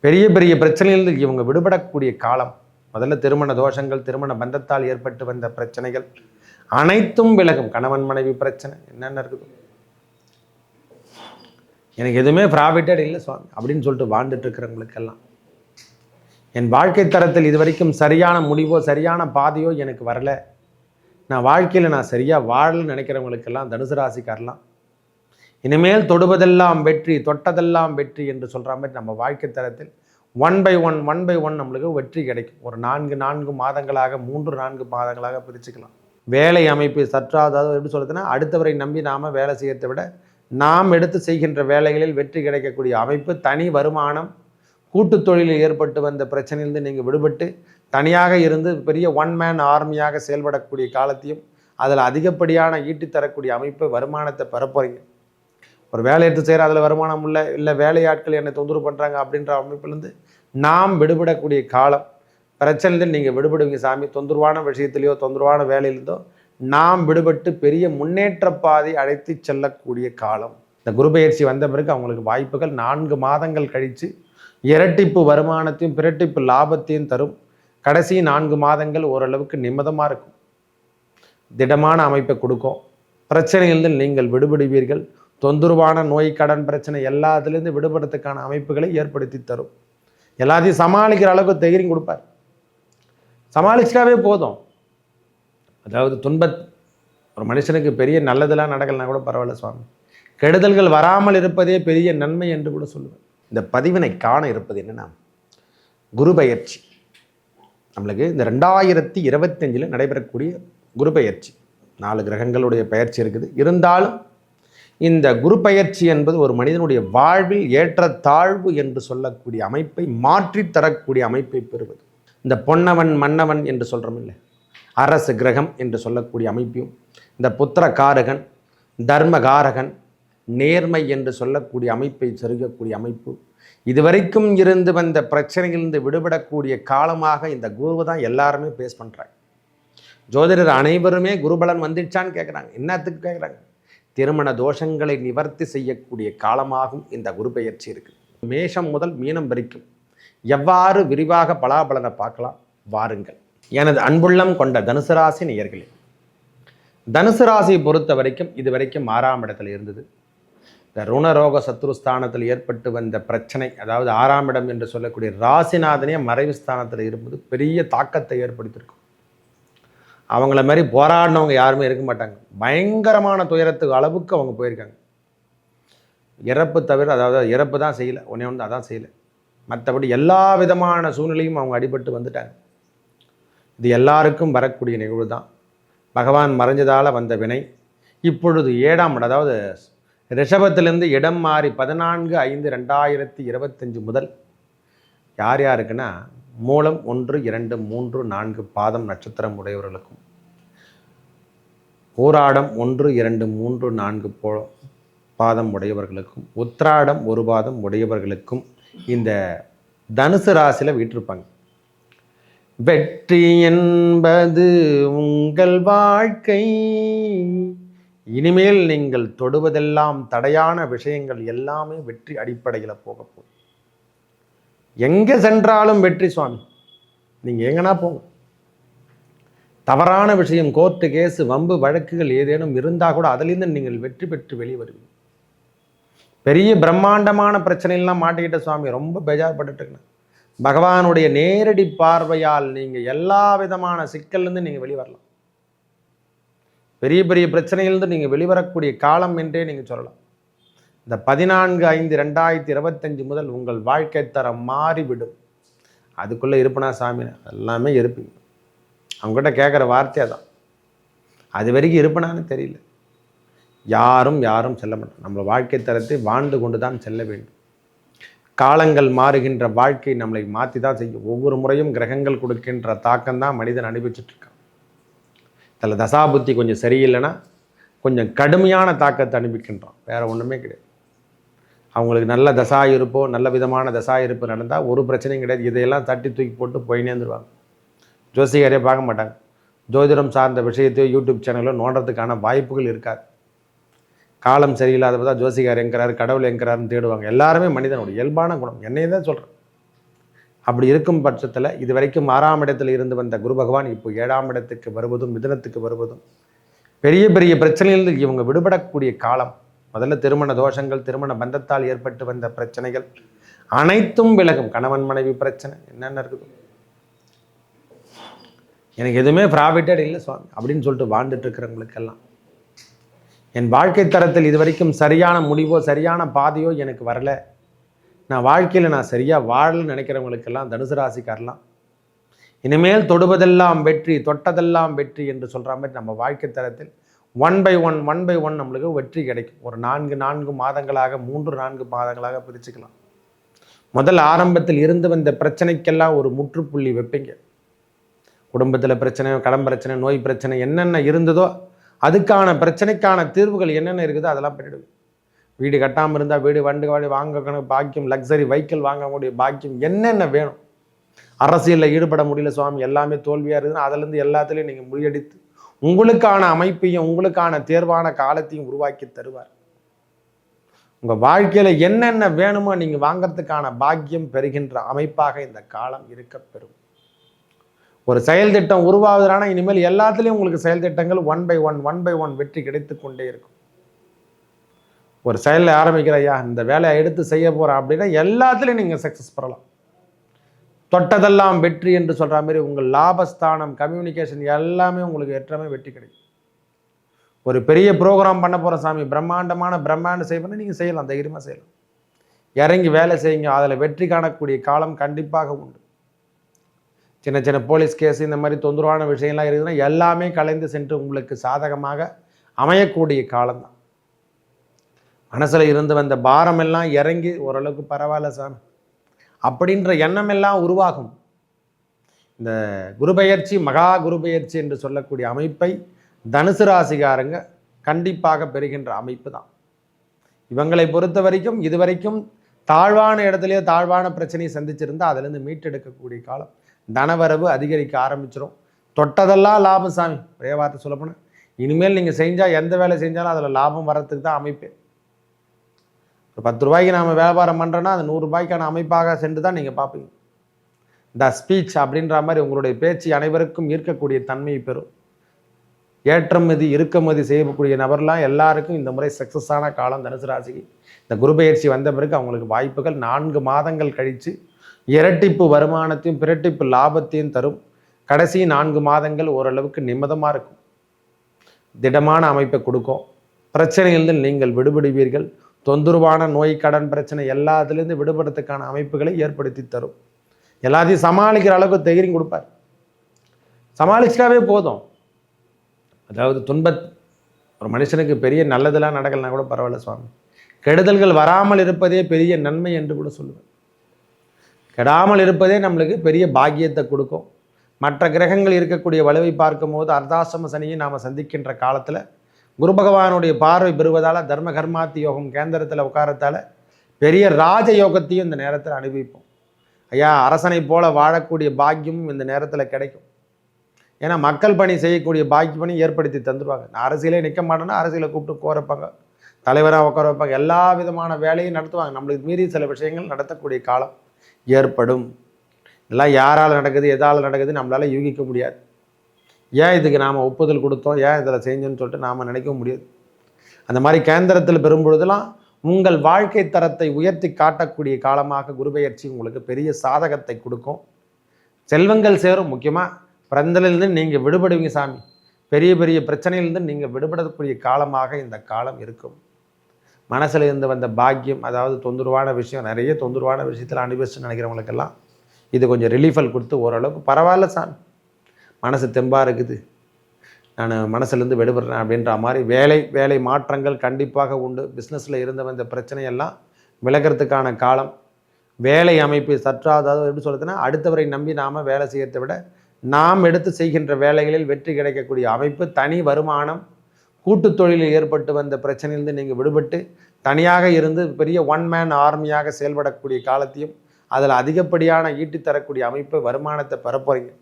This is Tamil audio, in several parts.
பெரிய பெரிய பிரச்சனைகளில் இவங்க விடுபடக்கூடிய காலம். முதல்ல திருமண தோஷங்கள் திருமண பந்தத்தால் ஏற்பட்டு வந்த பிரச்சனைகள். அனைத்தும் விலகும். கணவன் மனைவி பிரச்சனை. என்னென்ன இருக்குது? எனக்கு எதுவுமே ப்ராஃபிட்டட் இல்லை சுவாமி. அப்படின்னு சொல்லிட்டு வாழ்ந்துட்டு இருக்கிறவங்களுக்கெல்லாம். என் வாழ்க்கை தரத்தில் இது வரைக்கும் சரியான முடிவோ சரியான பாதையோ எனக்கு வரல. நான் வாழ்க்கையில் நான் சரியாக வாழலன்னு நினைக்கிறவங்களுக்கெல்லாம் தனுசு ராசிக்காரலாம் இனிமேல் தொடுவதெல்லாம் வெற்றி தொட்டதெல்லாம் வெற்றி என்று சொல்கிற மாதிரி நம்ம வாழ்க்கை தரத்தில் one by one one by one நம்மளுக்கு வெற்றி கிடைக்கும். ஒரு நான்கு நான்கு மாதங்களாக மூன்று நான்கு மாதங்களாக பிரிச்சுக்கலாம். வேலை அமைப்பு சற்றா அதாவது எப்படி சொல்கிறதுன்னா அடுத்தவரை நம்பி நாம் வேலை செய்யறதை விட நாம் எடுத்து செய்கின்ற வேலைகளில் வெற்றி கிடைக்கக்கூடிய அமைப்பு தனி வருமானம் கூட்டுத் தொழிலில் ஏற்பட்டு வந்த பிரச்சனையிலிருந்து நீங்கள் விடுபட்டு தனியாக இருந்து பெரிய ஒன் மேன் ஆர்மியாக செயல்படக்கூடிய காலத்தையும் அதில் அதிகப்படியான ஈட்டித்தரக்கூடிய அமைப்பு வருமானத்தை பெறப்போறீங்க ஒரு வேலை எடுத்து செய்கிற அதில் வருமானம் இல்லை இல்லை வேலையாட்கள் என்னை தொந்தரவு பண்ணுறாங்க அப்படின்ற அமைப்புலேருந்து நாம் விடுபடக்கூடிய காலம் பிரச்சனையில் நீங்கள் விடுபடுவீங்க சாமி. தொந்தரவான விஷயத்திலையோ தொந்தரவான வேலையிலிருந்தோ நாம் விடுபட்டு பெரிய முன்னேற்ற பாதை அழைத்து செல்லக்கூடிய காலம். இந்த குருபெயர்ச்சி வந்த பிறகு அவங்களுக்கு வாய்ப்புகள் நான்கு மாதங்கள் கழித்து இரட்டிப்பு வருமானத்தையும் பிரட்டிப்பு லாபத்தையும் தரும். கடைசி நான்கு மாதங்கள் ஓரளவுக்கு நிம்மதமாக இருக்கும். திடமான அமைப்பை கொடுக்கும். பிரச்சனையிலிருந்து நீங்கள் விடுபடுவீர்கள். தொந்தரவான நோய் கடன் பிரச்சனை எல்லாத்துலேருந்து விடுபடுறதுக்கான அமைப்புகளை ஏற்படுத்தி தரும். எல்லாத்தையும் சமாளிக்கிற அளவுக்கு தைரியம் கொடுப்பார். சமாளிச்சிட்டாவே போதும். அதாவது துன்ப ஒரு மனுஷனுக்கு பெரிய நல்லதெல்லாம் நடக்கலைனா கூட பரவாயில்ல சுவாமி. கெடுதல்கள் வராமல் இருப்பதே பெரிய நன்மை என்று கூட சொல்லுவேன். இந்த பதிவினை காண இருப்பது என்னன்னா குரு பயிற்சி நம்மளுக்கு இந்த ரெண்டாயிரத்தி இருபத்தஞ்சில் நடைபெறக்கூடிய குரு பயிற்சி நாலு கிரகங்களுடைய பயிற்சி இருக்குது. இருந்தாலும் இந்த குரு பயிற்சி என்பது ஒரு மனிதனுடைய வாழ்வில் ஏற்றத்தாழ்வு என்று சொல்லக்கூடிய அமைப்பை மாற்றித் தரக்கூடிய அமைப்பை பெறுவது. இந்த பொன்னவன் மன்னவன் என்று சொல்கிறோம் இல்லை அரசு கிரகம் என்று சொல்லக்கூடிய அமைப்பையும் இந்த புத்திர காரகன் தர்மகாரகன் நேர்மை என்று சொல்லக்கூடிய அமைப்பை செருகக்கூடிய அமைப்பு. இதுவரைக்கும் இருந்து வந்த பிரச்சனையிலிருந்து விடுபடக்கூடிய காலமாக இந்த குருவை தான் எல்லாருமே பேஸ் பண்ணுறாங்க ஜோதிடர் அனைவருமே குருபலன் வந்துடுச்சான்னு கேட்குறாங்க என்னத்துக்கு கேட்குறாங்க திருமண தோஷங்களை நிவர்த்தி செய்யக்கூடிய காலமாகும் இந்த குரு பெயர்ச்சி இருக்குது மேஷம் முதல் மீனம் வரைக்கும் எவ்வாறு விரிவாக பலாபலனை பார்க்கலாம்? வாருங்கள். எனது அன்புள்ளம் கொண்ட தனுசு ராசி நேயர்களே தனுசு ராசியை பொறுத்த வரைக்கும் இது வரைக்கும் ஆறாம் இடத்துல இருந்தது. இந்த ருணரோக சத்ருஸ்தானத்தில் ஏற்பட்டு வந்த பிரச்சனை அதாவது ஆறாம் இடம் என்று சொல்லக்கூடிய ராசிநாதனே மறைவு ஸ்தானத்தில் இருப்பது பெரிய தாக்கத்தை ஏற்படுத்தியிருக்கும் அவங்கள மாதிரி போராடினவங்க யாருமே இருக்க மாட்டாங்க. பயங்கரமான துயரத்துக்கு அளவுக்கு அவங்க போயிருக்காங்க. இறப்பு தவிர அதாவது இறப்பு தான் செய்யலை ஒன்றே ஒன்று அதான் செய்யலை. மற்றபடி எல்லா விதமான சூழ்நிலையும் அவங்க அடிபட்டு வந்துட்டாங்க. இது எல்லாருக்கும் வரக்கூடிய நிகழ்வு தான். பகவான் மறைஞ்சதால் வந்த வினை. இப்பொழுது ஏழாம் இடம் அதாவது ரிஷபத்திலேருந்து இடம் மாறி பதினான்கு ஐந்து ரெண்டாயிரத்தி இருபத்தஞ்சு முதல் யார் யாருக்குன்னா மூலம் ஒன்று இரண்டு மூன்று நான்கு பாதம் நட்சத்திரம் உடையவர்களுக்கும். போராடம் ஒன்று இரண்டு மூன்று நான்கு போ பாதம் உடையவர்களுக்கும். உத்ராடம் ஒரு பாதம் உடையவர்களுக்கும். இந்த தனுசு ராசியில் வீற்றிருப்பாங்க வெற்றி என்பது உங்கள் வாழ்க்கை. இனிமேல் நீங்கள் தொடுவதெல்லாம் தடையான விஷயங்கள் எல்லாமே வெற்றி அடிப்படையில் போக போகுது. எங்கே சென்றாலும் வெற்றி சுவாமி? நீங்கள் எங்கன்னா போங்க. தவறான விஷயம் கோர்ட்டு கேஸு வம்பு வழக்குகள் ஏதேனும் இருந்தால் கூட அதிலிருந்து நீங்கள் வெற்றி பெற்று வெளியே வருவீங்க. பெரிய பிரம்மாண்டமான பிரச்சனையெல்லாம் மாட்டிக்கிட்ட சுவாமி ரொம்ப பேஜார்பட்டுருக்கேன் பகவானுடைய நேரடி பார்வையால் நீங்கள் எல்லா விதமான சிக்கல்லேருந்து நீங்கள் வெளிவரலாம் பெரிய பெரிய பிரச்சனையிலிருந்து நீங்கள் வெளிவரக்கூடிய காலம் என்றே நீங்கள் சொல்லலாம். இந்த பதினான்கு ஐந்து ரெண்டாயிரத்தி இருபத்தஞ்சு முதல் உங்கள் வாழ்க்கை தரம் மாறிவிடும். அதுக்குள்ளே இருப்பனா சாமி? எல்லாமே இருப்பீங்க. அவங்ககிட்ட கேட்குற வார்த்தையே தான் அது வரைக்கும் இருப்பனான்னு தெரியல. யாரும் யாரும் செல்ல மாட்டோம் நம்ம வாழ்க்கை தரத்தை வாழ்ந்து கொண்டு தான் செல்ல வேண்டும். காலங்கள் மாறுகின்ற வாழ்க்கை நம்மளை மாற்றி தான் செய்யும். ஒவ்வொரு முறையும் கிரகங்கள் கொடுக்கின்ற தாக்கம் தான் மனிதன் அனுபவிச்சுட்டு இருக்கான். இதில் தசாபுத்தி கொஞ்சம் சரியில்லைன்னா கொஞ்சம் கடுமையான தாக்கத்தை அனுபவிக்கின்றான். வேறு ஒன்றுமே கிடையாது. அவங்களுக்கு நல்ல தசா இருப்போ நல்ல விதமான தசா இருப்பு நடந்தால் ஒரு பிரச்சனையும் கிடையாது. இதையெல்லாம் தட்டி தூக்கி போட்டு போயினே இருந்துருவாங்க. ஜோசிகாரே பார்க்க மாட்டாங்க. ஜோதிடம் சார்ந்த விஷயத்தையோ யூடியூப் சேனலோ நோண்டுறதுக்கான வாய்ப்புகள் இருக்காது. காலம் சரியில்லாதப்ப தான் ஜோசிகார் எங்கிறாரு கடவுள் எங்கிறாருன்னு தேடுவாங்க. எல்லாருமே மனிதனோட இயல்பான குணம். என்னையே தான் சொல்கிறேன் அப்படி இருக்கும் பட்சத்தில் இது வரைக்கும் ஆறாம் இடத்தில் இருந்து வந்த குரு பகவான் இப்போ ஏழாம் இடத்துக்கு வருவதும் மிதனத்துக்கு வருவதும் பெரிய பெரிய பிரச்சனையிலிருந்து இவங்க விடுபடக்கூடிய காலம் முதல்ல திருமண தோஷங்கள் திருமண பந்தத்தால் ஏற்பட்டு வந்த பிரச்சனைகள் அனைத்தும் விலகும். கணவன் மனைவி பிரச்சனை என்னென்ன இருக்குது? எனக்கு எதுவுமே ப்ராஃபிட்டட் இல்லை சுவாமி அப்படின்னு சொல்லிட்டு வாழ்ந்துட்டு இருக்கிறவங்களுக்கெல்லாம். என் வாழ்க்கை தரத்தில் இதுவரைக்கும் சரியான முடிவோ சரியான பாதையோ எனக்கு வரல. நான் வாழ்க்கையில் நான் சரியாக வாழலன்னு நினைக்கிறவங்களுக்கெல்லாம் தனுசு ராசிக்காரலாம் இனிமேல் தொடுவதெல்லாம் வெற்றி தொட்டதெல்லாம் வெற்றி என்று சொல்கிற மாதிரி நம்ம வாழ்க்கை தரத்தில் one by one one by one நம்மளுக்கு வெற்றி கிடைக்கும். ஒரு நான்கு நான்கு மாதங்களாக மூன்று நான்கு மாதங்களாக பிரிச்சுக்கலாம். முதல் ஆரம்பத்தில் இருந்து வந்த பிரச்சனைக்கெல்லாம் ஒரு முற்றுப்புள்ளி வைப்பீங்க. குடும்பத்தில் பிரச்சனை கடன் பிரச்சனை நோய் பிரச்சனை என்னென்ன இருந்ததோ அதுக்கான பிரச்சனைக்கான தீர்வுகள் என்னென்ன இருக்குதோ அதெல்லாம் பண்ணிடுவேன் வீடு கட்டாமல் இருந்தால் வீடு வண்டு வாடி வாங்கணும் பாக்கியம் லக்ஸரி வெஹிக்கிள் வாங்கக்கூடிய பாக்கியம் என்னென்ன வேணும்? அரசியலில் ஈடுபட முடியல சுவாமி எல்லாமே தோல்வியாக இருக்குதுன்னு அதுலேருந்து எல்லாத்துலேயும் நீங்கள் முறியடித்து உங்களுக்கான அமைப்பையும் உங்களுக்கான தேர்வான காலத்தையும் உருவாக்கி தருவார். உங்கள் வாழ்க்கையில் என்னென்ன வேணுமோ நீங்கள் வாங்கிறதுக்கான பாக்கியம் பெறுகின்ற அமைப்பாக இந்த காலம் இருக்க பெறும் ஒரு செயல் திட்டம் உருவாவதுனா இனிமேல் எல்லாத்துலேயும் உங்களுக்கு செயல் திட்டங்கள் one by one one by one வெற்றி கிடைத்து கொண்டே இருக்கும். ஒரு செயலில் ஆரம்பிக்கிறையா இந்த வேலையை எடுத்து செய்ய போகிறேன் அப்படின்னா எல்லாத்துலேயும் நீங்கள் சக்ஸஸ் பெறலாம். தொட்டதெல்லாம் வெற்றி என்று சொல்கிற மாதிரி உங்கள் லாபஸ்தானம் கம்யூனிகேஷன் எல்லாமே உங்களுக்கு ஏற்றமே வெற்றி கிடைக்கும். ஒரு பெரிய ப்ரோக்ராம் பண்ண போகிற சாமி பிரம்மாண்டமான பிரம்மாண்ட செய்யணும்னா நீங்கள் செய்யலாம் தைரியமாக செய்யலாம். இறங்கி வேலை செய்யுங்க அதில் வெற்றி காணக்கூடிய காலம் கண்டிப்பாக உண்டு. சின்ன சின்ன போலீஸ் கேஸ் இந்த மாதிரி தொந்தரவான விஷயம்லாம் இருக்குதுன்னா எல்லாமே கலைந்து சென்று உங்களுக்கு சாதகமாக அமையக்கூடிய காலம்தான். மனசில் இருந்து வந்த பாரமெல்லாம் இறங்கி ஓரளவுக்கு பரவாயில்ல சாமி. அப்படின்ற எண்ணம் எல்லாம் உருவாகும். இந்த குருபெயர்ச்சி மகா குருபெயர்ச்சி என்று சொல்லக்கூடிய அமைப்பை தனுசு ராசிகாரங்க கண்டிப்பாக பெறுகின்ற அமைப்பு தான். இவங்களை பொறுத்த வரைக்கும் இதுவரைக்கும் தாழ்வான இடத்துலையோ தாழ்வான பிரச்சனையை சந்திச்சிருந்தால் அதுலேருந்து மீட்டெடுக்கக்கூடிய காலம். தனவரவு அதிகரிக்க ஆரம்பிச்சிடும் தொட்டதெல்லாம் லாபம் சாமி. ஒரே வார்த்தை சொல்லப்போனால் இனிமேல் நீங்கள் செஞ்சால் எந்த வேலை செஞ்சாலும் அதில் லாபம் வர்றதுக்கு தான் அமைப்பு. ஒரு பத்து ரூபாய்க்கு நாம் வியாபாரம் பண்ணுறோன்னா அது நூறுரூபாய்க்கான அமைப்பாக சென்று தான் நீங்கள் பார்ப்பீங்க. த ஸ்பீச் அப்படின்ற மாதிரி உங்களுடைய பேச்சு அனைவருக்கும் ஈர்க்கக்கூடிய தன்மையை பெறும். ஏற்றமதி இறுக்கமதி செய்யக்கூடிய நபர்லாம் எல்லாருக்கும் இந்த முறை சக்ஸஸான காலம் தனுசு ராசிக்கு. இந்த குரு பயிற்சி வந்த பிறகு அவங்களுக்கு வாய்ப்புகள் நான்கு மாதங்கள் கழித்து இரட்டிப்பு வருமானத்தையும் பிரட்டிப்பு லாபத்தையும் தரும். கடைசி நான்கு மாதங்கள் ஓரளவுக்கு நிம்மதமாக இருக்கும். திடமான அமைப்பை கொடுக்கும். பிரச்சனையிலிருந்து நீங்கள் விடுபடுவீர்கள். தொந்தரவான நோய் கடன் பிரச்சனை எல்லாத்துலேருந்து விடுபடுறதுக்கான அமைப்புகளை ஏற்படுத்தி தரும். எல்லாத்தையும் சமாளிக்கிற அளவுக்கு தைரியம் கொடுப்பார். சமாளிச்சிட்டாவே போதும். அதாவது துன்ப ஒரு மனுஷனுக்கு பெரிய நல்லதெல்லாம் நடக்கலைன்னா கூட பரவாயில்ல சுவாமி. கெடுதல்கள் வராமல் இருப்பதே பெரிய நன்மை என்று கூட சொல்லுவேன். கெடாமல் இருப்பதே நம்மளுக்கு பெரிய பாக்கியத்தை கொடுக்கும். மற்ற கிரகங்கள் இருக்கக்கூடிய வலுவை பார்க்கும்போது அர்தாசம சனியை நாம் சந்திக்கின்ற காலத்தில் குரு பகவானுடைய பார்வை பெறுவதால் தர்ம கர்மாத்தி யோகம் கேந்திரத்தில் உட்காரத்தால் பெரிய ராஜ யோகத்தையும் இந்த நேரத்தில் அனுபவிப்போம். ஐயா அரசனை போல வாழக்கூடிய பாக்கியமும் இந்த நேரத்தில் கிடைக்கும். ஏன்னா மக்கள் பணி செய்யக்கூடிய பாக்கி பணி ஏற்படுத்தி தந்துடுவாங்க நான் அரசியலே நிற்க மாட்டேன்னா அரசியலை கூப்பிட்டு கோரப்பாங்க. தலைவராக உட்கார வைப்பாங்க. எல்லா விதமான வேலையும் நடத்துவாங்க. நம்மளுக்கு மீறி சில விஷயங்கள் நடத்தக்கூடிய காலம் ஏற்படும். இதெல்லாம் யாரால் நடக்குது எதால் நடக்குது நம்மளால் யூகிக்க முடியாது. ஏன் இதுக்கு நாம் ஒப்புதல் கொடுத்தோம்? ஏன் இதில் செஞ்சோன்னு சொல்லிட்டு நாம் நினைக்க முடியாது. அந்த மாதிரி கேந்திரத்தில் பெறும்பொழுதெல்லாம் உங்கள் வாழ்க்கை தரத்தை உயர்த்தி காட்டக்கூடிய காலமாக குருபெயர்ச்சி உங்களுக்கு பெரிய சாதகத்தை கொடுக்கும். செல்வங்கள் சேரும் முக்கியமாக பிறந்தலிருந்து நீங்கள் விடுபடுவீங்க சாமி. பெரிய பெரிய பிரச்சனையிலிருந்து நீங்கள் விடுபடக்கூடிய காலமாக இந்த காலம் இருக்கும். மனசில் இருந்து வந்த பாக்கியம் அதாவது தொந்தரவான விஷயம் நிறைய தொந்தரவான விஷயத்தில் அனுபவிச்சு நினைக்கிறவங்களுக்கெல்லாம் இது கொஞ்சம் ரிலீஃபல் கொடுத்து ஓரளவுக்கு பரவாயில்ல சாமி. மனசு தெம்பாக இருக்குது. நான் மனசுலேருந்து விடுபடுறேன் அப்படின்ற மாதிரி வேலை வேலை மாற்றங்கள் கண்டிப்பாக உண்டு. பிஸ்னஸில் இருந்த வந்த பிரச்சனையெல்லாம் விலகிறதுக்கான காலம். வேலை அமைப்பு சற்றா அதாவது எப்படி சொல்கிறதுன்னா அடுத்தவரை நம்பி நாம் வேலை செய்யறதை விட நாம் எடுத்து செய்கின்ற வேலைகளில் வெற்றி கிடைக்கக்கூடிய அமைப்பு தனி வருமானம் கூட்டு தொழிலில் ஏற்பட்டு வந்த பிரச்சனையிலிருந்து நீங்கள் விடுபட்டு தனியாக இருந்து பெரிய ஒன் மேன் ஆர்மியாக செயல்படக்கூடிய காலத்தையும் அதில் அதிகப்படியான ஈட்டி தரக்கூடிய அமைப்பு வருமானத்தை பெறப்போறீங்க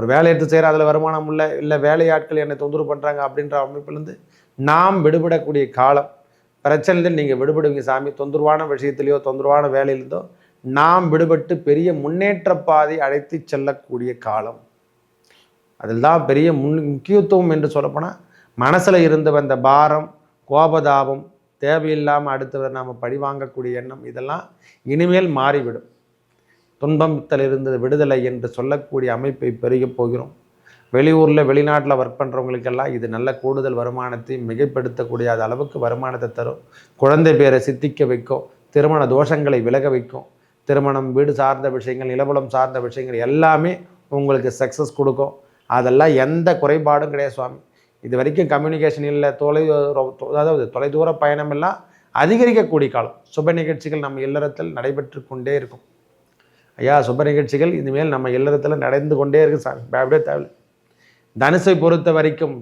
ஒரு வேலை எடுத்து செய்கிற அதில் வருமானம் இல்லை இல்லை வேலையாட்கள் என்னை தொந்தரவு பண்ணுறாங்க அப்படின்ற அமைப்புலேருந்து நாம் விடுபடக்கூடிய காலம் பிரச்சனையில் நீங்கள் விடுபடுவீங்க சாமி. தொந்தரவான விஷயத்துலையோ தொந்தரவான வேலையிலிருந்தோ நாம் விடுபட்டு பெரிய முன்னேற்ற பாதை அழைத்து செல்லக்கூடிய காலம். அதில் தான் பெரிய முன் முக்கியத்துவம் என்று சொல்லப்போனால் மனசில் இருந்து வந்த பாரம் கோபதாபம் தேவையில்லாமல் அடுத்தவரை நாம் பழி வாங்கக்கூடிய எண்ணம் இதெல்லாம் இனிமேல் மாறிவிடும். துன்பத்தில் இருந்தது விடுதலை என்று சொல்லக்கூடிய அமைப்பை பெருகப் போகிறோம். வெளியூரில் வெளிநாட்டில் ஒர்க் பண்ணுறவங்களுக்கெல்லாம் இது நல்ல கூடுதல் வருமானத்தை மிகைப்படுத்தக்கூடிய அளவுக்கு வருமானத்தை தரும். குழந்தை பேரை சித்திக்க வைக்கும் திருமண தோஷங்களை விலக வைக்கும். திருமணம் வீடு சார்ந்த விஷயங்கள் நிலபலம் சார்ந்த விஷயங்கள் எல்லாமே உங்களுக்கு சக்ஸஸ் கொடுக்கும். அதெல்லாம் எந்த குறைபாடும் கிடையாது சுவாமி. இது வரைக்கும் கம்யூனிகேஷன் இல்லை தொலை அதாவது தொலைதூர பயணமெல்லாம் அதிகரிக்கக்கூடிய காலம். சுப நிகழ்ச்சிகள் நம்ம இல்லறத்தில் நடைபெற்று கொண்டே இருக்கும். ஐயா சுப நிகழ்ச்சிகள் இனிமேல் நம்ம இல்லறத்தில் நடந்து கொண்டே இருக்கு சாமி. அப்படியே தேவை தனுசை பொறுத்த வரைக்கும்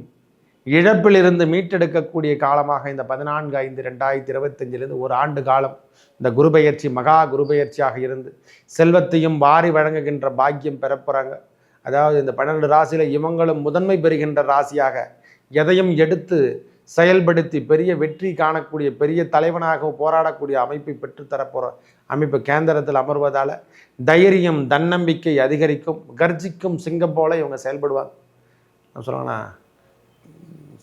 இழப்பிலிருந்து மீட்டெடுக்கக்கூடிய காலமாக இந்த பதினான்கு ஐந்து ரெண்டாயிரத்தி இருபத்தஞ்சிலிருந்து ஒரு ஆண்டு காலம் இந்த குருபெயர்ச்சி மகா குருபெயர்ச்சியாக இருந்து செல்வத்தையும் வாரி வழங்குகின்ற பாக்கியம் பெறப்போகிறாங்க அதாவது இந்த பன்னெண்டு ராசியில் இவங்களும் முதன்மை பெறுகின்ற ராசியாக எதையும் எடுத்து செயல்படுத்தி பெரிய வெற்றி காணக்கூடிய பெரிய தலைவனாக போராடக்கூடிய அமைப்பை பெற்றுத்தரப்போகிற அமைப்பு கேந்திரத்தில் அமர்வதால் தைரியம் தன்னம்பிக்கை அதிகரிக்கும். கர்ஜிக்கும் சிங்கம் போல இவங்க செயல்படுவாங்க. சொல்லுவாங்கன்னா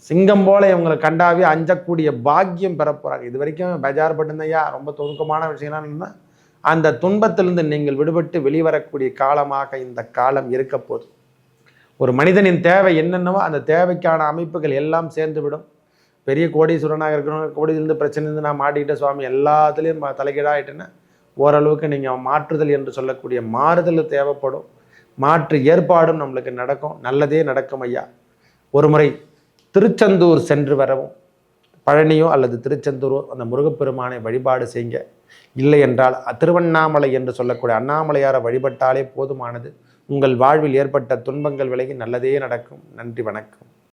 சிங்கம் போல இவங்களை கண்டாவே அஞ்சக்கூடிய பாக்கியம் பெற போகிறாங்க இது வரைக்கும் பஜார் பட்டுந்தையா ரொம்ப துணுக்கமான விஷயம்லாம் என்னன்னா அந்த துன்பத்திலிருந்து நீங்கள் விடுபட்டு வெளிவரக்கூடிய காலமாக இந்த காலம் இருக்க போகுது ஒரு மனிதனின் தேவை என்னென்னவோ அந்த தேவைக்கான அமைப்புகள் எல்லாம் சேர்ந்துவிடும். பெரிய கோடீஸ்வரனாக இருக்கணும். கோடியிலிருந்து பிரச்சனைலேருந்து நான் மாட்டிக்கிட்ட சுவாமி. எல்லாத்துலேயும் தலைகீழாயிட்டேன்னா ஓரளவுக்கு நீங்கள் மாற்றுதல் என்று சொல்லக்கூடிய மாறுதல் தேவைப்படும். மாற்று ஏற்பாடும் நம்மளுக்கு நடக்கும். நல்லதே நடக்கும் ஐயா. ஒரு முறை திருச்செந்தூர் சென்று வரவும் பழனியோ அல்லது திருச்செந்தூரோ அந்த முருகப்பெருமானை வழிபாடு செய்யுங்க. இல்லை என்றால் திருவண்ணாமலை என்று சொல்லக்கூடிய அண்ணாமலையாரை வழிபட்டாலே போதுமானது. உங்கள் வாழ்வில் ஏற்பட்ட துன்பங்கள் விலகி நல்லதே நடக்கும். நன்றி வணக்கம்.